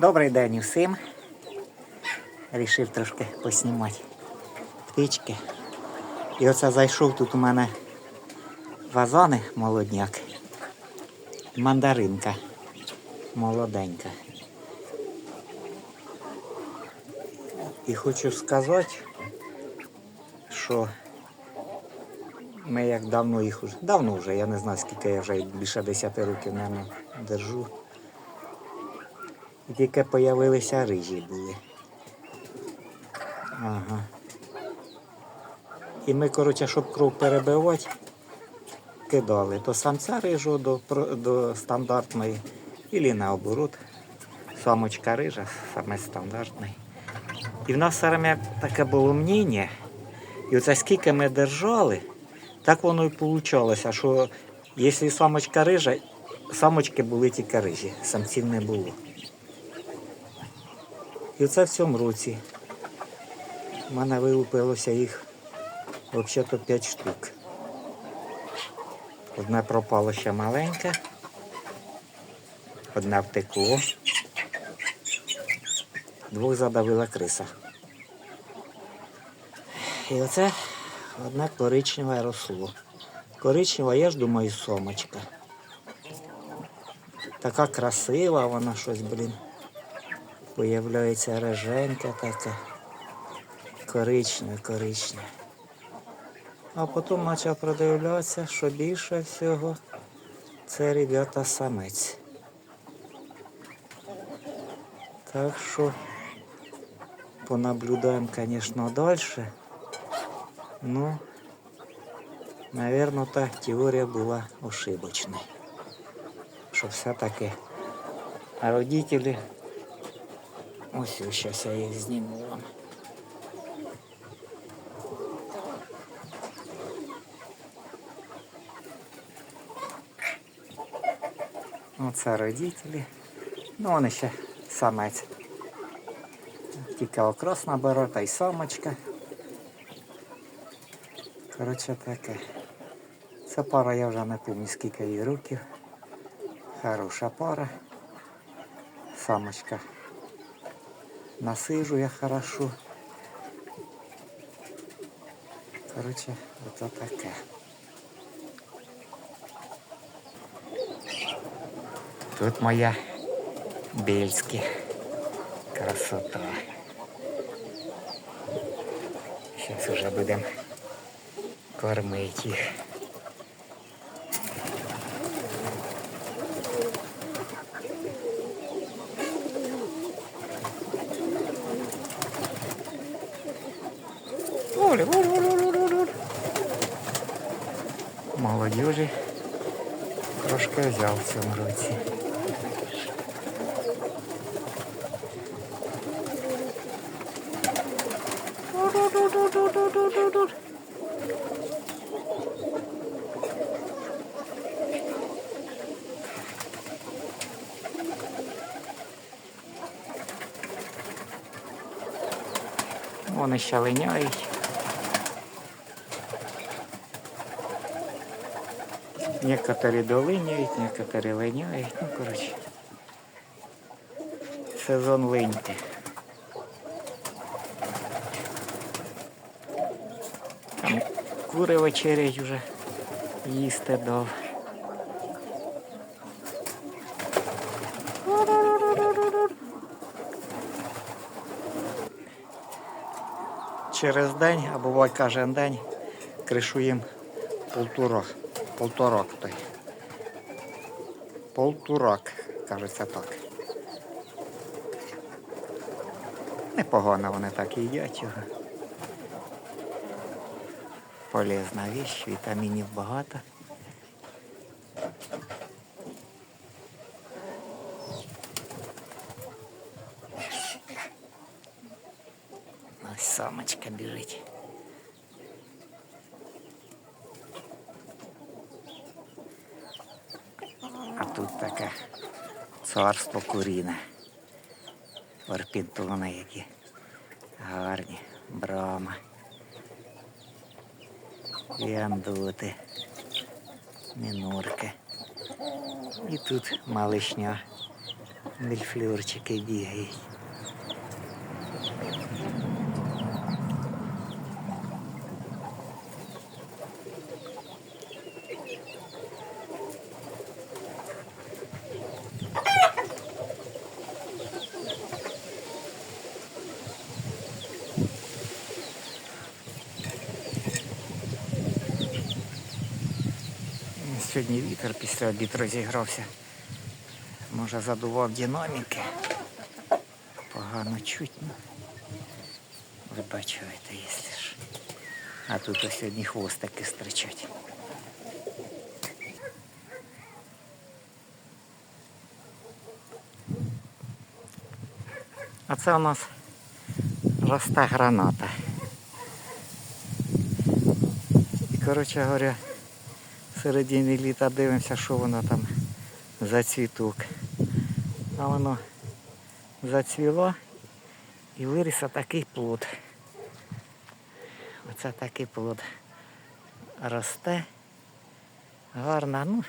Добрий день усім. Рішив трошки поснімати птички. І оце зайшов тут у мене вазани молодняк. Мандаринка молоденька. І хочу сказати, що ми як давно їх уже, давно вже, я не знаю скільки я вже більше 10 років, мабуть, держу. Тільки появилися рижі були. Ага. І ми, коротше, щоб кров перебивати, кидали то самця рижу до, до стандартної, і наоборот. Самочка рижа, саме стандартний. І в нас все таке було мнення. І оце скільки ми держали, так воно і вийшло, що якщо самочка рижа, самочки були тільки рижі, самців не було. І це в цьому році. У мене вилупилося їх взагалі 5 штук. Одне пропало ще маленьке, одне втекло, двох задавила криса. І оце одне коричневе росло. Коричнева, я ж думаю, сомочка. Така красива вона щось, блін. Появляється реженька така. Коричневе, коричневе. А потім почав продивлятися, що більше всього це ребята самець. Так що понаблюдаємо, звісно, далі. Ну, мабуть, та теорія була ошибочною. Що все-таки родителі Ось зараз я їх зніму вам. Оце родителі. Ну, вони ще самець. Тільки окрас набере, та й самочка. Коротше таке. Ця пара я вже не пам'ятаю скільки їй років. Хороша пара. Самочка насижу я хорошо. Короче, ото таке. Тут моя бельські. Красота. Зараз уже будемо кормити їх. Оля, оля, оля, оля, оля, оля. Молодежі трошки взяв в цьому році. Вони ще линяють. Некоторі долиняють, некоторі линяють. Ну, коротше. Сезон линьки. Там кури вечерять вже їсти дав. Через день, а буває кожен день, кришуємо полтурок. Полторок той. Полтурок, кажеться так. Непогано вони так їдять його. Полезна віч, вітамінів багато. Ось самочка біжить. А тут таке царство куріне. Орпінтони які гарні, брама. Віандути, мінурки. І тут малишня Мільфлюрчики бігають. Сьогодні вітер після обід розігрався. Може задував динаміки. Погано чутно. Вибачайте, якщо ж. А тут ось сьогодні хвостики стричать. А це у нас росте граната. І коротше говоря, в літа дивимося, що воно там за цвіток. А воно зацвіло і виріс такий плод. Оце такий плод росте. Гарна, ну,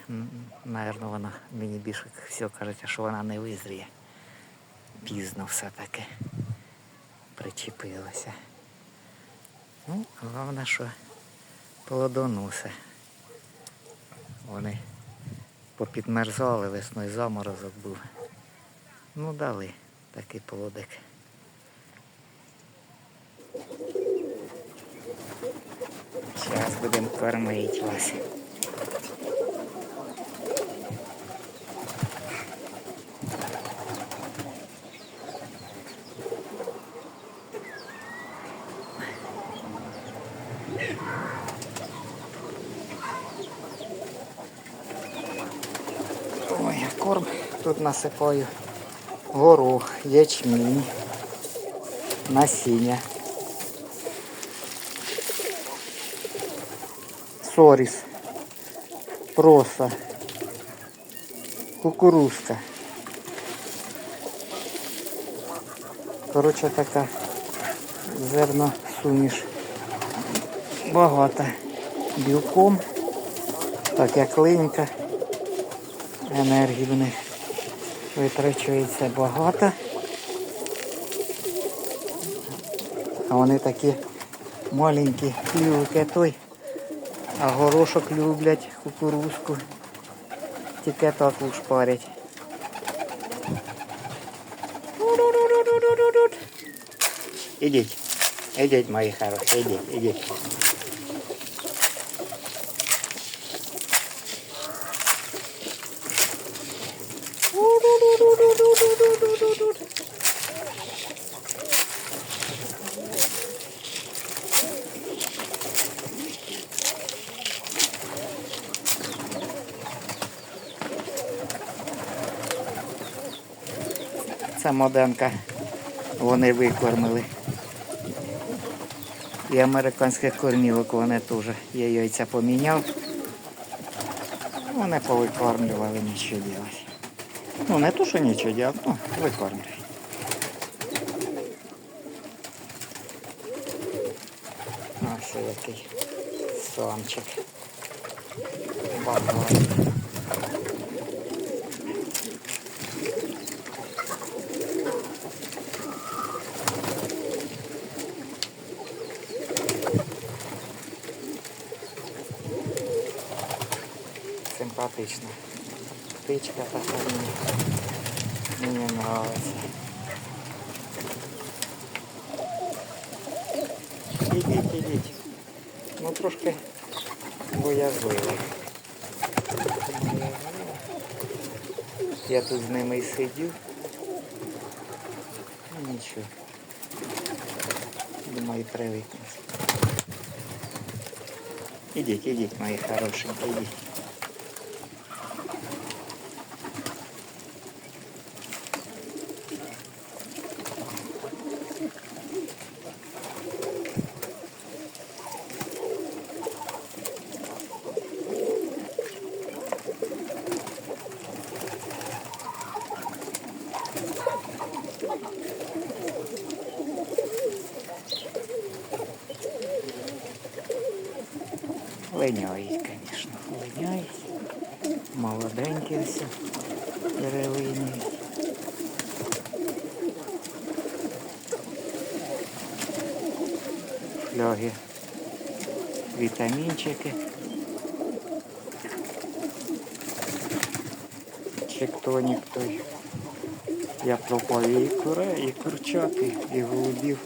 напевно, вона мені більше всього кажеться, що вона не визріє. Пізно все-таки причепилася. Ну, головне, що плодоноси. Вони попідмерзали, весною заморозок був. Ну, дали такий плодик. Зараз будемо кормити вас. Корм тут насипаю горох, ячмінь, насіння. Соріс, проса, кукурузка. Коротше така зерно суміш. Багато білком, так як линька енергії в них витрачується багато. А вони такі маленькі клювики той, а горошок люблять, кукурузку. Тільки так шпарять. Ідіть, ідіть, мої хороші, ідіть, ідіть. Моденка вони викормили. І американських кормілок вони теж. Я яйця поміняв. Вони повикормлювали нічого робити. Ну не то, що нічого робити, ну викормлюють. Ось який самчик. Багатий. Симпатична. Птичка така мені. Мені нравиться. Ідіть, ідіть. Ну трошки боязливо. Я тут з ними і сидів. Ну, Нічого. Думаю, привикнусь. Ідіть, ідіть, мої хорошенькі, ідіть. Воняє, звісно, воняє. Молоденькі все деревини. Льоги. вітамінчики. Чи хто ніхто? Я пропав і куре, і курчати, і голубів.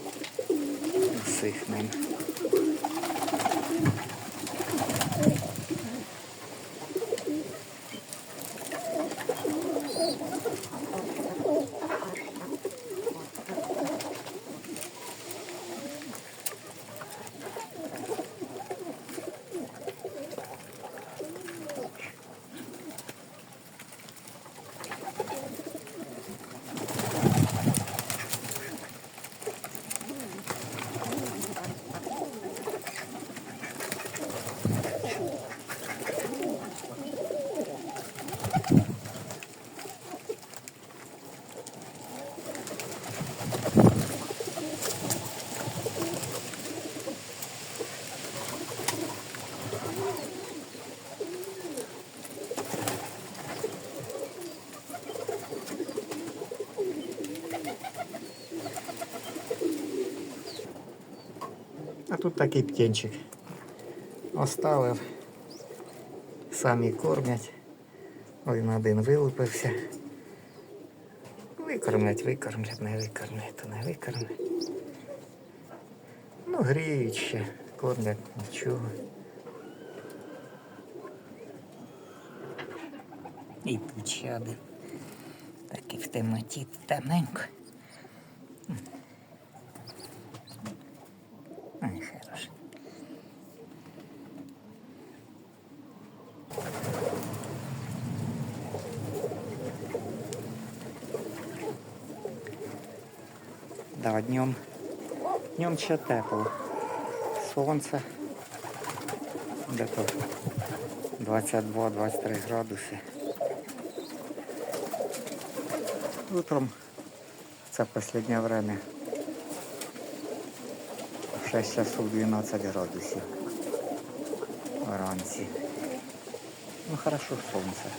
Усіх мене. Тут такий птенчик. Оставив. Самі кормять. Один один вилупився. Викормлять, викормлять, не викормлять, то не викормлять. Ну, гріють ще, кормять нічого. І тут ще один. Так в темноті темненько. Да, днем, днем ще тепло. Сонце. Где-то 22-23 градуси. Утром це последнее время 6 часов 12 градусів вранці. Ну хорошо сонце.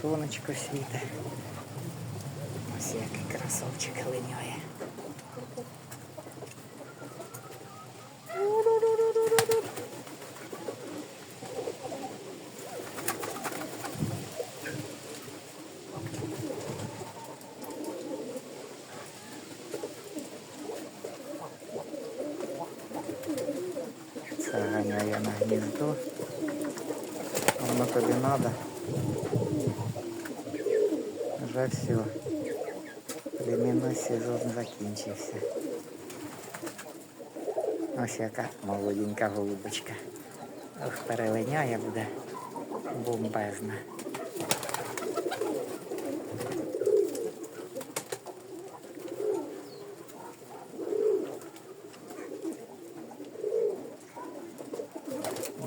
Сонечко світе. Ось який красавчик линяє. Це ганяє на гніздо. Воно тобі треба. Вже все. Племінний сезон закінчився. Ось яка молоденька голубочка. Ох, перелиняє буде бомбезна.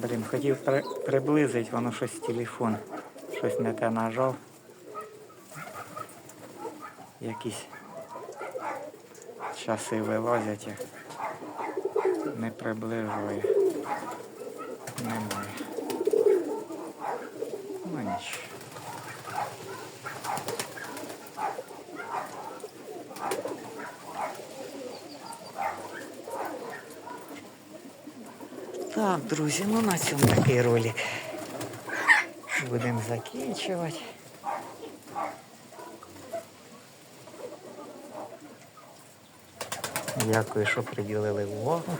Блін, хотів при, приблизити, воно щось телефон. Щось не те нажав. Якісь часи вилазять, як не приближує. Немає. Ну нічого. Так, друзі, ну на цьому такий ролик. Будемо закінчувати. Дякую, що приділили увагу.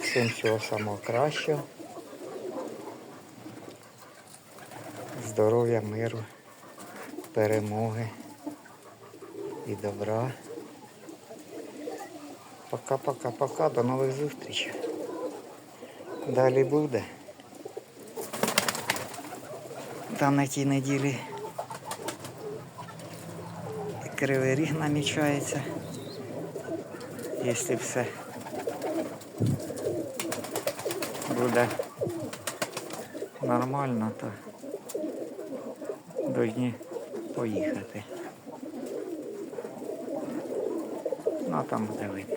Всім всього самого кращого. Здоров'я, миру, перемоги і добра. Пока-пока-пока, до нових зустрічей. Далі буде. Там на тій неділі кривий ріг намічається. Якщо все буде нормально, то повинні поїхати. Ну а там буде видно.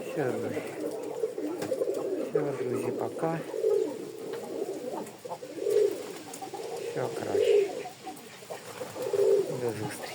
Все, друзі. Все, друзі, пока. Всього краще. До зустрічі.